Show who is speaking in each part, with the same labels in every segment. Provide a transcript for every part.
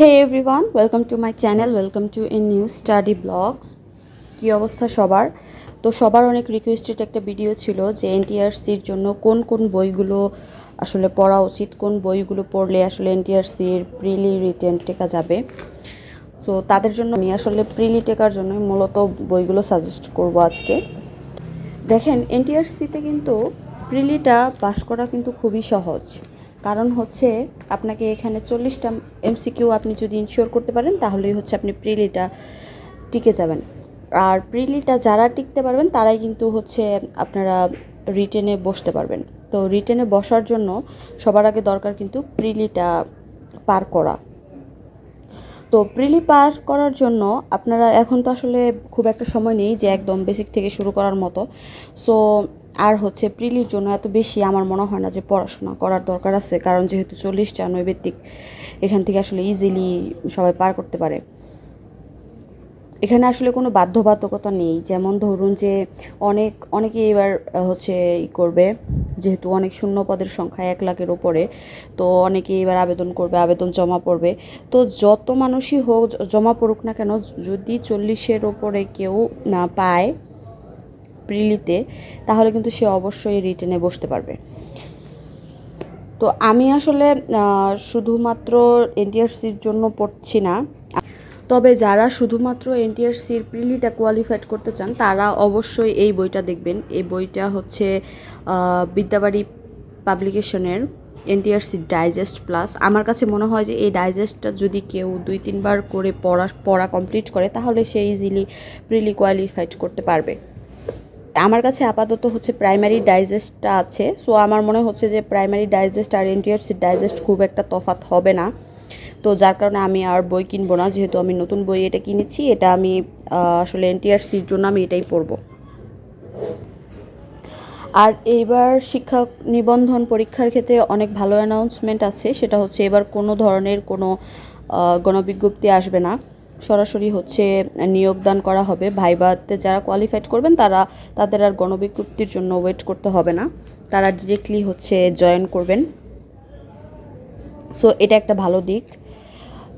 Speaker 1: Hey everyone welcome to my channel welcome to a new study blogs কী অবস্থা সবার? তো সবার অনেক রিকোয়েস্টেড একটা ভিডিও ছিল যে এনটিআরসির জন্য কোন কোন বইগুলো আসলে পড়া উচিত, কোন বইগুলো পড়লে আসলে এনটিআরসির প্রিলি রিটেন টেকা যাবে। তো তাদের জন্য আমি আসলে প্রিলি টেকার জন্য মূলত বইগুলো সাজেস্ট করব আজকে। দেখেন এনটিআরসিতে কিন্তু প্রিলিটা পাস করা কিন্তু খুবই সহজ। কারণ হচ্ছে আপনাকে এখানে চল্লিশটা এমসিকিউ আপনি যদি ইনশিওর করতে পারেন, তাহলেই হচ্ছে আপনি প্রিলিটা টিকে যাবেন। আর প্রিলিটা যারা টিকতে পারবেন, তারাই কিন্তু হচ্ছে আপনারা রিটেনে বসতে পারবেন। তো রিটেনে বসার জন্য সবার আগে দরকার কিন্তু প্রিলিটা পার করা। তো প্রিলি পার করার জন্য আপনারা এখন তো আসলে খুব একটা সময় নেই যে একদম বেসিক থেকে শুরু করার মতো। সো আর হচ্ছে প্রিলির জন্য এত বেশি আমার মনে হয় না যে পড়াশোনা করার দরকার আছে, কারণ যেহেতু চল্লিশটা নৈবেদিক এখান থেকে আসলে ইজিলি সবাই পার করতে পারে। এখানে আসলে কোনো বাধ্যবাধকতা নেই, যেমন ধরুন যে অনেক অনেকে এবার হচ্ছে ই করবে, যেহেতু অনেক শূন্য পদের সংখ্যা এক লাখের ওপরে তো অনেকে এবার আবেদন করবে, আবেদন জমা পড়বে। তো যত মানুষই হোক জমা পড়ুক না কেন, যদি চল্লিশের ওপরে কেউ না পায় প্রিলিতে তাহলে কিন্তু সে অবশ্যই রিটেনে বসতে পারবে। তো আমি আসলে শুধুমাত্র এনটিআরসির জন্য পড়ছি না। তবে যারা শুধুমাত্র এনটিআরসির প্রিলিটা কোয়ালিফাইড করতে চান, তারা অবশ্যই এই বইটা দেখবেন। এই বইটা হচ্ছে বিদ্যাবাড়ি পাবলিকেশনের এনটিআরসি ডাইজেস্ট প্লাস। আমার কাছে মনে হয় যে এই ডাইজেস্টটা যদি কেউ দুই, তিনবার করে পড়া পড়া কমপ্লিট করে, তাহলে সে ইজিলি প্রিলি কোয়ালিফাইড করতে পারবে। আমার কাছে আপাতত হচ্ছে প্রাইমারি ডাইজেস্টটা আছে। সো আমার মনে হচ্ছে যে প্রাইমারি ডাইজেস্ট আর এনটিআরসি ডাইজেস্ট খুব একটা তফাৎ হবে না। তো যার কারণে আমি আর বই কিনবো না, যেহেতু আমি নতুন বই এটা কিনেছি, এটা আমি আসলে এনটিআরসির জন্য আমি এটাই পড়ব। আর এইবার শিক্ষা নিবন্ধন পরীক্ষার ক্ষেত্রে অনেক ভালো অ্যানাউন্সমেন্ট আছে, সেটা হচ্ছে এবার কোনো ধরনের কোনো গণবিজ্ঞপ্তি আসবে না। সরাসরি হচ্ছে নিয়োগদান করা হবে। ভাইবাতে যারা কোয়ালিফাইড করবেন, তারা তাদের আর গণবিজ্ঞপ্তির জন্য ওয়েট করতে হবে না। তারা ডিরেক্টলি হচ্ছে জয়েন করবেন। সো এটা একটা ভালো দিক।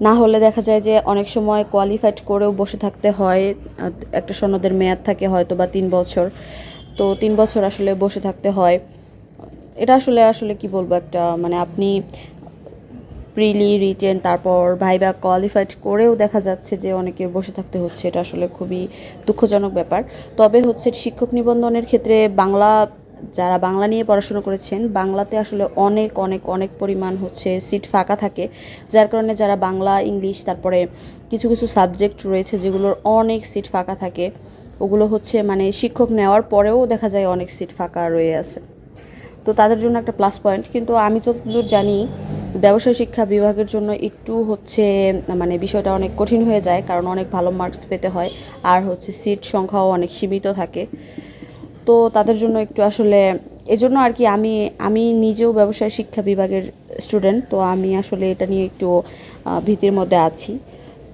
Speaker 1: না হলে দেখা যায় যে অনেক সময় কোয়ালিফাইড করেও বসে থাকতে হয়। একটা সনদের মেয়াদ থাকে হয়তো বা তিন বছর। তো তিন বছর আসলে বসে থাকতে হয়। এটা আসলে আসলে কি বলব একটা মানে আপনি প্রিলি রিটেন তারপর ভাইবা কোয়ালিফাইড করেও দেখা যাচ্ছে যে অনেকে বসে থাকতে হচ্ছে। এটা আসলে খুবই দুঃখজনক ব্যাপার। তবে হচ্ছে শিক্ষক নিবন্ধনের ক্ষেত্রে বাংলা, যারা বাংলা নিয়ে পড়াশোনা করেছেন, বাংলাতে আসলে অনেক অনেক অনেক পরিমাণ হচ্ছে সিট ফাঁকা থাকে। যার কারণে যারা বাংলা, ইংলিশ, তারপরে কিছু কিছু সাবজেক্ট রয়েছে যেগুলোর অনেক সিট ফাঁকা থাকে, ওগুলো হচ্ছে মানে শিক্ষক নেওয়ার পরেও দেখা যায় অনেক সিট ফাঁকা রয়ে আছে। তো তাদের জন্য একটা প্লাস পয়েন্ট কিন্তু আমি যতদূর জানি, ব্যবসায় শিক্ষা বিভাগের জন্য একটু হচ্ছে মানে বিষয়টা অনেক কঠিন হয়ে যায়, কারণ অনেক ভালো মার্কস পেতে হয়, আর হচ্ছে সিট সংখ্যাও অনেক সীমিত থাকে। তো তাদের জন্য একটু আসলে, এজন্য আর কি আমি আমি নিজেও ব্যবসায় শিক্ষা বিভাগের স্টুডেন্ট তো আমি আসলে এটা নিয়ে একটু ভীতির মধ্যে আছি।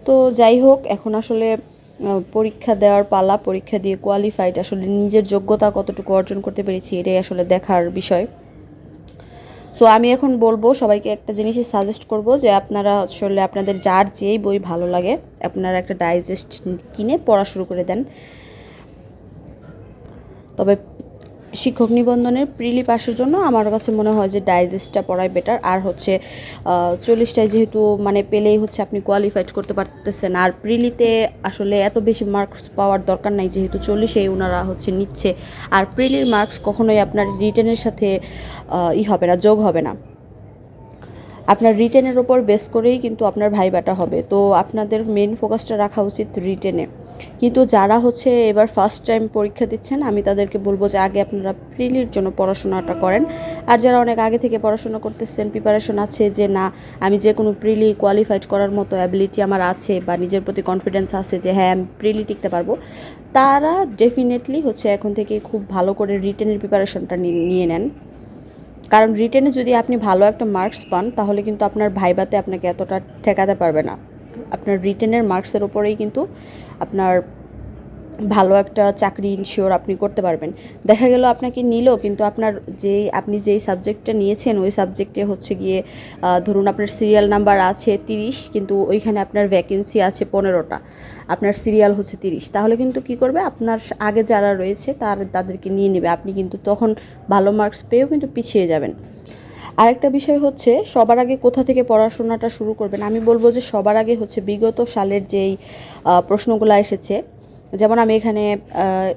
Speaker 1: তো যাই হোক, এখন আসলে পরীক্ষা দেওয়ার পালা, পরীক্ষা দিয়ে কোয়ালিফাইড আসলে নিজের যোগ্যতা কতটুকু অর্জন করতে পেরেছি, এটাই আসলে দেখার বিষয়। সো আমি এখন বলব, সবাইকে একটা জিনিসই সাজেস্ট করব যে আপনারা আসলে আপনাদের যার যেই বই ভালো লাগে, আপনারা একটা ডাইজেস্ট কিনে পড়া শুরু করে দেন। তবে শিক্ষক নিবন্ধনের প্রিলি পাশের জন্য আমার কাছে মনে হয় যে ডাইজেস্টটা পড়াই বেটার আর হচ্ছে চল্লিশটায় যেহেতু মানে পেলেই হচ্ছে আপনি কোয়ালিফাইড করতে পারতেছেন, আর প্রিলিতে আসলে এত বেশি মার্কস পাওয়ার দরকার নাই যেহেতু চল্লিশেই ওনারা হচ্ছে নিচ্ছে। আর প্রিলির মার্কস কখনোই আপনার রিটার্নের সাথে ই হবে না, যোগ হবে না। আপনার রিটেনের ওপর বেস করেই কিন্তু আপনার ভাইবাটা হবে। তো আপনাদের মেন ফোকাসটা রাখা উচিত রিটেনে কিন্তু যারা হচ্ছে এবার ফার্স্ট টাইম পরীক্ষা দিচ্ছেন, আমি তাদেরকে বলব যে আগে আপনারা প্রিলির জন্য পড়াশোনাটা করেন। আর যারা অনেক আগে থেকে পড়াশোনা করতেছেন প্রিপারেশন আছে যে না, আমি যে কোনো প্রিলি কোয়ালিফাইড করার মতো অ্যাবিলিটি আমার আছে বা নিজের প্রতি কনফিডেন্স আছে যে হ্যাঁ আমি প্রিলি টিকতে পারব, তারা ডেফিনেটলি হচ্ছে এখন থেকে খুব ভালো করে রিটেনের প্রিপারেশনটা নিয়ে নেন। কারণ রিটেনে যদি আপনি ভালো একটা মার্কস পান, তাহলে কিন্তু আপনার ভাইবাতে আপনাকে এতটা ঠেকাতে পারবে না। আপনার রিটেনের মার্কসের ওপরেই কিন্তু আপনার ভালো একটা চাকরি ইনশিওর আপনি করতে পারবেন। দেখা গেল আপনাকে নিল, কিন্তু আপনার যেই আপনি যেই সাবজেক্টটা নিয়েছেন, ওই সাবজেক্টে হচ্ছে গিয়ে ধরুন আপনার সিরিয়াল নাম্বার আছে তিরিশ, কিন্তু ওইখানে আপনার ভ্যাকেন্সি আছে পনেরোটা। আপনার সিরিয়াল হচ্ছে তিরিশ। তাহলে কিন্তু কি করবে? আপনার আগে যারা রয়েছে, তার, তাদেরকে নিয়ে নেবে। আপনি কিন্তু তখন ভালো মার্কস পেয়েও কিন্তু পিছিয়ে যাবেন। আরেকটা বিষয় হচ্ছে, সবার আগে কোথা থেকে পড়াশোনাটা শুরু করবেন? আমি বলব যে সবার আগে হচ্ছে বিগত সালের যেই প্রশ্নগুলো এসেছে যেমন আমি এখানে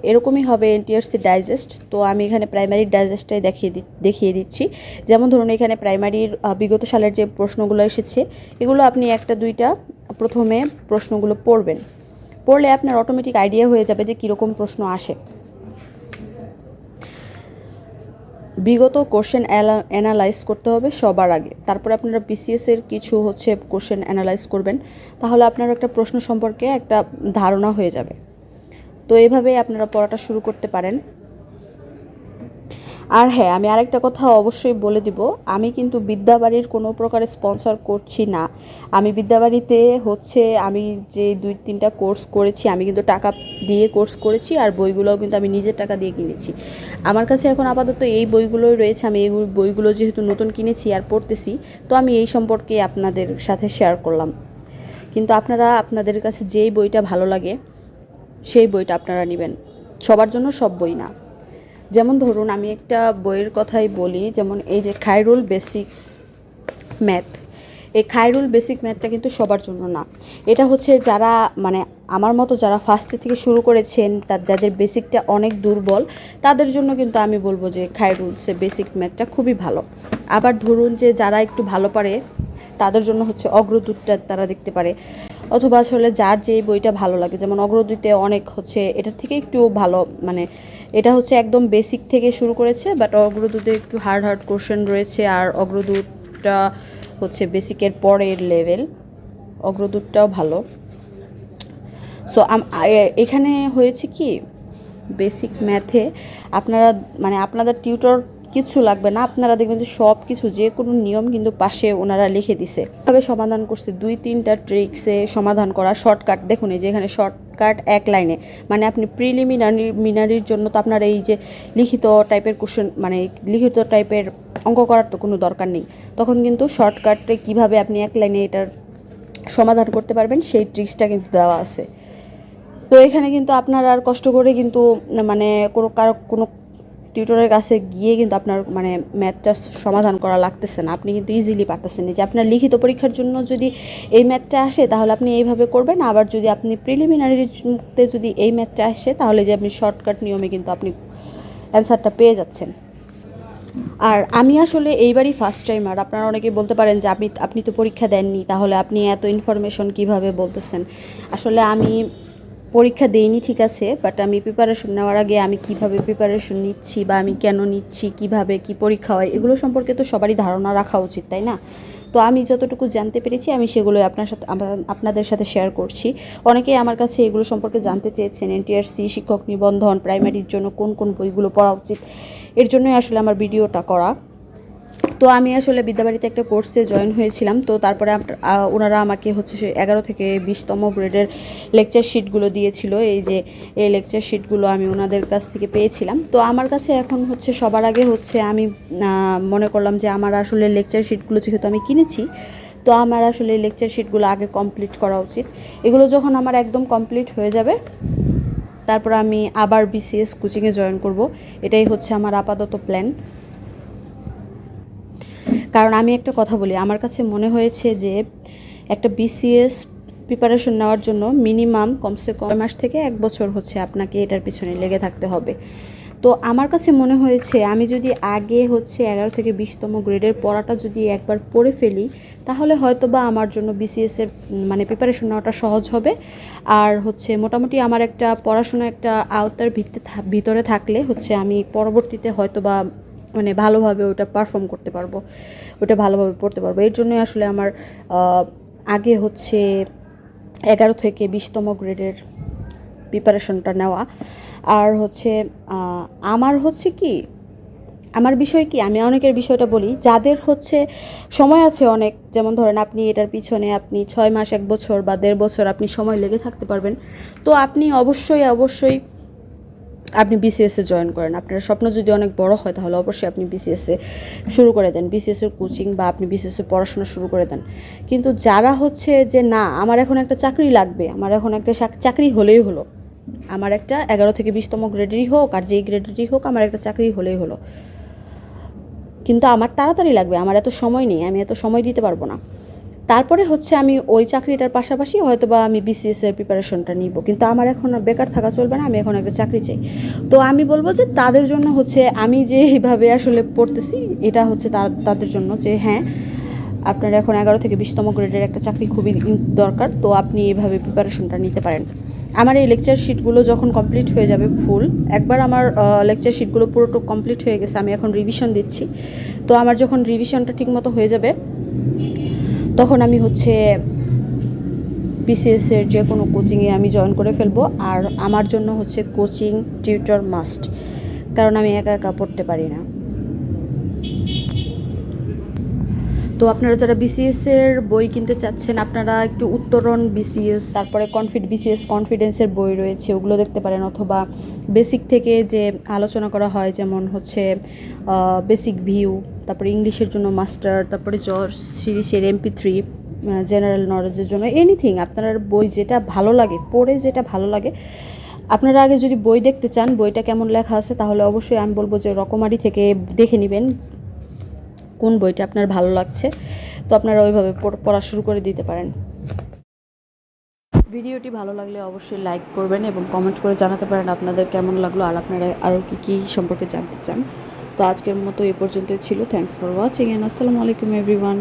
Speaker 1: এরকমই হবে এনটিআরসি ডাইজেস্ট তো আমি এখানে প্রাইমারি ডাইজেস্টটাই দেখিয়ে দি, দেখিয়ে দিচ্ছি। যেমন ধরুন এখানে প্রাইমারির বিগত সালের যে প্রশ্নগুলো এসেছে, এগুলো আপনি একটা দুইটা প্রথমে প্রশ্নগুলো পড়বেন। পড়লে আপনার অটোমেটিক আইডিয়া হয়ে যাবে যে কীরকম প্রশ্ন আসে। বিগত কোশ্চেন অ্যানালাইজ করতে হবে সবার আগে। তারপরে আপনারা বিসিএস এর কিছু হচ্ছে কোশ্চেন অ্যানালাইজ করবেন। তাহলে আপনার একটা প্রশ্ন সম্পর্কে একটা ধারণা হয়ে যাবে। তো এভাবেই আপনারা পড়াটা শুরু করতে পারেন। আর হ্যাঁ আমি আরেকটা কথা অবশ্যই বলে দিব, আমি কিন্তু বিদ্যাবাড়ির কোনো প্রকারে স্পন্সর করছি না। আমি বিদ্যাবাড়িতে হচ্ছে আমি যে দুই তিনটা কোর্স করেছি, আমি কিন্তু টাকা দিয়ে কোর্স করেছি আর বইগুলোও কিন্তু আমি নিজের টাকা দিয়ে কিনেছি। আমার কাছে এখন আপাতত এই বইগুলোই রয়েছে, আমি এই বইগুলো যেহেতু নতুন কিনেছি আর পড়তেছি, তো আমি এই সম্পর্কে আপনাদের সাথে শেয়ার করলাম। কিন্তু আপনারা, আপনাদের কাছে যেই বইটা ভালো লাগে সেই বইটা আপনারা নেবেন। সবার জন্য সব বই না। যেমন ধরুন, আমি একটা বইয়ের কথাই বলি, যেমন এই যে খায়রুল বেসিক ম্যাথ। এই খায়রুল বেসিক ম্যাথটা কিন্তু সবার জন্য না। এটা হচ্ছে যারা মানে আমার মতো যারা ফার্স্টে থেকে শুরু করেছেন তার যাদের বেসিকটা অনেক দুর্বল, তাদের জন্য কিন্তু আমি বলব যে খায়রুল সে বেসিক ম্যাথটা খুবই ভালো। আবার ধরুন যে যারা একটু ভালো পারে, তাদের জন্য হচ্ছে অগ্রদূতটা তারা দেখতে পারে। অথবা আসলে যার যে বইটা ভালো লাগে, যেমন অগ্রদূতে অনেক হচ্ছে এটার থেকে একটু ভালো মানে এটা হচ্ছে একদম বেসিক থেকে শুরু করেছে বাট অগ্রদূতে একটু হার্ড হার্ড কোশ্চেন রয়েছে, আর অগ্রদূতটা হচ্ছে বেসিকের পরের লেভেল অগ্রদূতটাও ভালো। সো এখানে হয়েছে কি? বেসিক ম্যাথে আপনারা মানে আপনাদের টিউটর কিছু লাগবে না। আপনারা দেখবেন যে সব কিছু যে কোনো নিয়ম কিন্তু পাশে ওনারা লিখে দিছে। তবে সমাধান করছে দুই, তিনটা ট্রিক্সে সমাধান করা শর্টকাট দেখুন এই যে এখানে শর্টকাট এক লাইনে মানে আপনি প্রিলিমিনারি মিনারির জন্য তো আপনার এই যে লিখিত টাইপের কোশ্চেন মানে লিখিত টাইপের অঙ্ক করার তো কোনো দরকার নেই। তখন কিন্তু শর্টকাটে কীভাবে আপনি এক লাইনে এটার সমাধান করতে পারবেন, সেই ট্রিক্সটা কিন্তু দেওয়া আছে। তো এখানে কিন্তু আপনার আর কষ্ট করে কিন্তু মানে কোনো কারও কোনো টিউটরের কাছে গিয়ে কিন্তু আপনার মানে ম্যাথটা সমাধান করা লাগতেছে না। আপনি কিন্তু ইজিলি পারতেছেন যে আপনার লিখিত পরীক্ষার জন্য যদি এই ম্যাথটা আসে তাহলে আপনি এইভাবে করবেন। আবার যদি আপনি প্রিলিমিনারিতে যদি এই ম্যাথটা আসে তাহলে যে আপনি শর্টকাট নিয়মে কিন্তু আপনি অ্যান্সারটা পেয়ে যাচ্ছেন। আর আমি আসলে এইবারই ফার্স্ট টাইম আর আপনারা অনেকে বলতে পারেন যে আপনি আপনি তো পরীক্ষা দেননি, তাহলে আপনি এত ইনফরমেশন কীভাবে বলতেছেন? আসলে আমি পরীক্ষা দেইনি, ঠিক আছে বাট আমি প্রিপারেশন নেওয়ার আগে আমি কীভাবে প্রিপারেশন নিচ্ছি বা আমি কেন নিচ্ছি, কীভাবে কি পরীক্ষা হয়, এগুলো সম্পর্কে তো সবারই ধারণা রাখা উচিত, তাই না? তো আমি যতটুকু জানতে পেরেছি, আমি সেগুলো আপনার সাথে আপনাদের সাথে শেয়ার করছি। অনেকেই আমার কাছে এগুলো সম্পর্কে জানতে চেয়েছেন এনটিআরসি শিক্ষক নিবন্ধন প্রাইমারির জন্য কোন কোন বইগুলো পড়া উচিত, এর জন্যই আসলে আমার ভিডিওটা করা। তো আমি আসলে বিদ্যাবাড়িতে একটা কোর্সে জয়েন হয়েছিলাম। তো তারপরে ওনারা আমাকে হচ্ছে এগারো থেকে বিশতম গ্রেডের লেকচার শিটগুলো দিয়েছিল। এই যে, এই লেকচার শিটগুলো আমি ওনাদের কাছ থেকে পেয়েছিলাম। তো আমার কাছে এখন হচ্ছে সবার আগে হচ্ছে আমি মনে করলাম যে আমার আসলে লেকচার শিটগুলো যেহেতু আমি কিনেছি, তো আমার আসলে লেকচার শিটগুলো আগে কমপ্লিট করা উচিত। এগুলো যখন আমার একদম কমপ্লিট হয়ে যাবে, তারপর আমি আবার বিসিএস কোচিংয়ে জয়েন করব। এটাই হচ্ছে আমার আপাতত প্ল্যান কারণ আমি একটা কথা বলি আমার কাছে মনে হয়েছে যে একটা বিসিএস প্রিপারেশন নেওয়ার জন্য মিনিমাম কমসে কম মাস থেকে এক বছর হচ্ছে আপনাকে এটার পিছনে লেগে থাকতে হবে। তো আমার কাছে মনে হয়েছে আমি যদি আগে হচ্ছে এগারো থেকে বিশতম গ্রেডের পড়াটা যদি একবার পড়ে ফেলি তাহলে হয়তো বা আমার জন্য বিসিএস এর উম, মানে প্রিপারেশন নেওয়াটা সহজ হবে। আর হচ্ছে মোটামুটি আমার একটা পড়াশোনা একটা আওতার ভিত্তি ভিতরে থাকলে হচ্ছে আমি পরবর্তীতে হয়তো বা মানে ভালোভাবে ওটা পারফর্ম করতে পারব, ওটা ভালোভাবে পড়তে পারব। এর জন্যই আসলে আমার আগে হচ্ছে এগারো থেকে বিশতম গ্রেডের প্রিপারেশনটা নেওয়া। আর হচ্ছে আমার হচ্ছে কি, আমার বিষয় কি, আমি অনেকের বিষয়টা বলি, যাদের হচ্ছে সময় আছে অনেক, যেমন ধরেন আপনি এটার পিছনে আপনি ছয় মাস, এক বছর বা দেড় বছর আপনি সময় লেগে থাকতে পারবেন। তো আপনি অবশ্যই অবশ্যই আপনি বিসিএসে জয়েন করেন। আপনার স্বপ্ন যদি অনেক বড় হয়, তাহলে অবশ্যই আপনি বিসিএসে শুরু করে দেন। বিসিএসের কোচিং বা আপনি বিসিএসের পড়াশোনা শুরু করে দেন। কিন্তু যারা হচ্ছে যে, না, আমার এখন একটা চাকরি লাগবে, আমার এখন একটা চাকরি হলেই হলো। আমার একটা এগারো থেকে বিশতম গ্রেডেরই হোক, আর যেই গ্রেডেরই হোক, আমার একটা চাকরি হলেই হলো। কিন্তু আমার তাড়াতাড়ি লাগবে, আমার এত সময় নেই, আমি এত সময় দিতে পারব না। তারপরে হচ্ছে আমি ওই চাকরিটার পাশাপাশি হয়তো বা আমি বিসিএস এর প্রিপারেশনটা নিব। কিন্তু আমার এখন বেকার থাকা চলবে না, আমি এখন একটা চাকরি চাই। তো আমি বলব যে তাদের জন্য হচ্ছে আমি যে এইভাবে আসলে পড়তেছি, এটা হচ্ছে তাদের জন্য যে হ্যাঁ আপনার এখন এগারো থেকে বিশতম গ্রেডের একটা চাকরি খুবই দরকার, তো আপনি এইভাবে প্রিপারেশনটা নিতে পারেন। আমার এই লেকচার শিটগুলো যখন কমপ্লিট হয়ে যাবে ফুল একবার আমার লেকচার শিটগুলো পুরোটুকু কমপ্লিট হয়ে গেছে, আমি এখন রিভিশন দিচ্ছি। তো আমার যখন রিভিশনটা ঠিকমতো হয়ে যাবে তখন আমি হচ্ছে বিসিএস এর যে কোনো কোচিংয়ে আমি জয়েন করে ফেলব। আর আমার জন্য হচ্ছে কোচিং টিউটর মাস্ট কারণ আমি একা একা পড়তে পারি না। তো আপনারা যারা বিসিএস এর বই কিনতে চাচ্ছেন, আপনারা একটু উত্তরণ বিসিএস তারপরে কনফিড বিসিএস কনফিডেন্সের বই রয়েছে, ওগুলো দেখতে পারেন। অথবা বেসিক থেকে যে আলোচনা করা হয়, যেমন হচ্ছে বেসিক ভিউ তারপরে ইংলিশের জন্য মাস্টার, তারপরে জর সিরিজের এমপি থ্রি জেনারেল নলেজের জন্য এনিথিং, আপনার বই যেটা ভালো লাগে, পড়ে যেটা ভালো লাগে, আপনারা আগে যদি বই দেখতে চান, বইটা কেমন লেখা আছে তাহলে অবশ্যই আমি বলব যে রকমারি থেকে দেখে নেবেন কোন বইটা আপনার ভালো লাগছে। তো আপনারা ওইভাবে পড়া শুরু করে দিতে পারেন। ভিডিওটি ভালো লাগলে অবশ্যই লাইক করবেন এবং কমেন্ট করে জানাতে পারেন আপনাদের কেমন লাগল আর আপনারা আরও কী কী সম্পর্কে জানতে চান। তো আজকের মতো এ পর্যন্তই ছিল। থ্যাংকস ফর ওয়াচিং অ্যান্ড আসসালামু আলাইকুম এভরিওয়ান